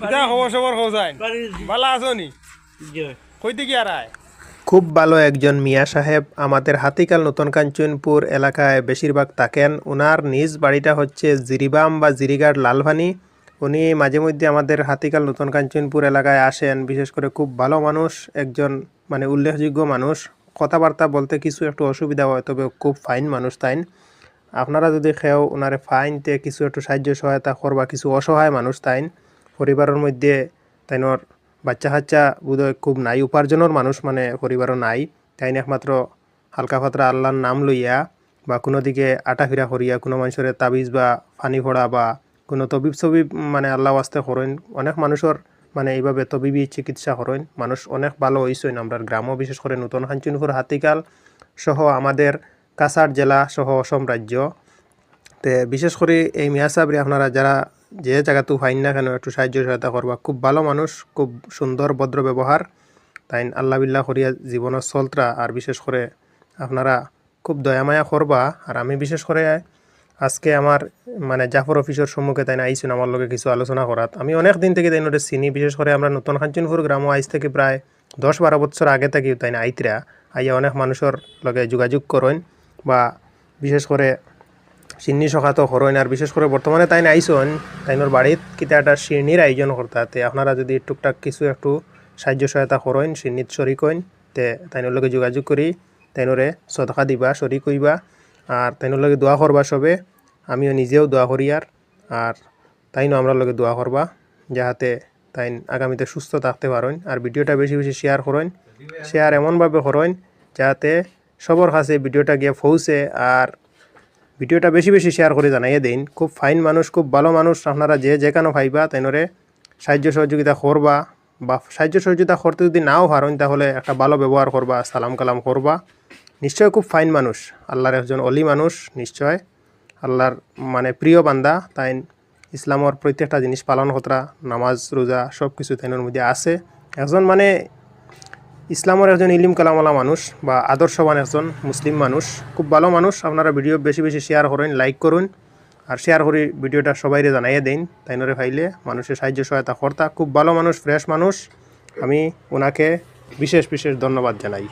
কিতা খবর সবর হোসাইন ভালো আছো নি? কইতে কি আর খুব ভালো একজন মিয়া সাহেব আমাদের হাতিকাল নতুন কাঞ্চনপুর এলাকায় বেশিরভাগ থাকেন। ওনার নিজ বাড়িটা হচ্ছে জিরিবাম বা জিরিগার লালভানি। উনি মাঝে মধ্যে আমাদের হাতিকাল নতুন কাঞ্চনপুর এলাকায় আসেন। বিশেষ করে খুব ভালো মানুষ একজন মানে উল্লেখযোগ্য মানুষ। কথাবার্তা বলতে কিছু একটু অসুবিধা হয় তবে খুব ফাইন মানুষ তাইন আপনারা যদি খেও ওনারে ফাইনতে কিছু একটু সাহায্য সহায়তা করবা কিছু অসহায় মানুষ তাইন পরিবারের মধ্যে তাইনর বাচ্চা কাচ্চা বোধহয় খুব নাই উপার্জনের মানুষ মানে পরিবারও নাই। তাইন একমাত্র হালকা ফাতরা আল্লাহর নাম লইয়া বা কোনো দিকে আটাফিরা করিয়া কোনো মানুষের তাবিজ বা ফানি ফোড়া বা কোনো তবিব সবিব মানে আল্লাহ আস্তে করেন। অনেক মানুষের মানে এইভাবে তবিবি চিকিৎসা করেন। মানুষ অনেক ভালো হয়েছেন আমরা গ্রামও বিশেষ করে নতুন হাঞ্চুনপুর হাতিকাল সহ আমাদের কাছাড় জেলা সহ অসম রাজ্য। তে বিশেষ করে এই মিয়া আপনারা যারা যে জায়গাতেও ফাইন না কেন, একটু সাহায্য সহায়তা করবা। খুব ভালো মানুষ, খুব সুন্দর, ভদ্র ব্যবহার। তাই আল্লাহ বিল্লাহ করিয়া জীবনের চলত্রা, আর বিশেষ করে আপনারা খুব দয়ামায়া করবা। আর আমি বিশেষ করে আজকে আমার মানে জাফর অফিসের সম্মুখে তাই আইসুন আমার লগে কিছু আলোচনা করাত। আমি অনেক দিন থেকে তাই নোটে চিনি, বিশেষ করে আমরা নতুন খাঞ্চনপুর গ্রাম আইস থেকে প্রায় দশ বারো বছর আগে থেকে তাই না আইতরা। আইয়া অনেক মানুষের লগে যোগাযোগ করেন, বা বিশেষ করে সিন্নি সখাত হরইন আর বিশেষ করে বর্তমানে তাই আইসন, তাইনোর বাড়িত কিতা একটা শিরনির আয়োজন করতাতে। আপনারা যদি টুকটাক কিছু একটু সাহায্য সহায়তা করইন সিন্নিত শরিক হইন তে তাইনোর লগে যোগাযোগ করি, তাইনোরে সদকা দিবা শরিক হইবা আর তাইনোর লগে দোয়া করবা সবে, আমিও নিজেও দোয়া করি আর আর তাইনও আমরা লগে দোয়া করবা, যাহাতে তাই আগামীতে সুস্থ থাকতে পারেন আর ভিডিওটা বেশি বেশি শেয়ার করেন শেয়ার এমনভাবে করেন যাতে সবার কাছে ভিডিওটা গিয়ে পৌঁছে, আর ভিডিওটা বেশি বেশি শেয়ার করে জানাইয়ে দিন। খুব ফাইন মানুষ, খুব ভালো মানুষ। আপনারা যে যেখানে পাইবা তাইনরে সাহায্য সহযোগিতা করবা বা সাহায্য সহযোগিতা করতে যদি নাও পারেন, তাহলে একটা ভালো ব্যবহার করবা, সালাম কালাম করবা। নিশ্চয় খুব ফাইন মানুষ। আল্লাহর একজন অলি মানুষ, নিশ্চয়। আল্লাহর মানে প্রিয় বান্দা। তাই ইসলামর প্রত্যেকটা জিনিস পালন করা নামাজ, রোজা সব কিছু তাইনের মধ্যে আছে। একজন মানে ইসলামের একজন ইলিম কালামওয়ালা মানুষ বা আদর্শবান একজন মুসলিম মানুষ, খুব ভালো মানুষ। আপনারা ভিডিও বেশি বেশি শেয়ার করেন লাইক করুন। আর শেয়ার করে ভিডিওটা সবাইরে জানাইয়ে দিন। তাইনরে ভাইলে মানুষের সাহায্য সহায়তা কর্তা। খুব ভালো মানুষ ফ্রেশ মানুষ। আমি ওনাকে বিশেষ বিশেষ ধন্যবাদ জানাই।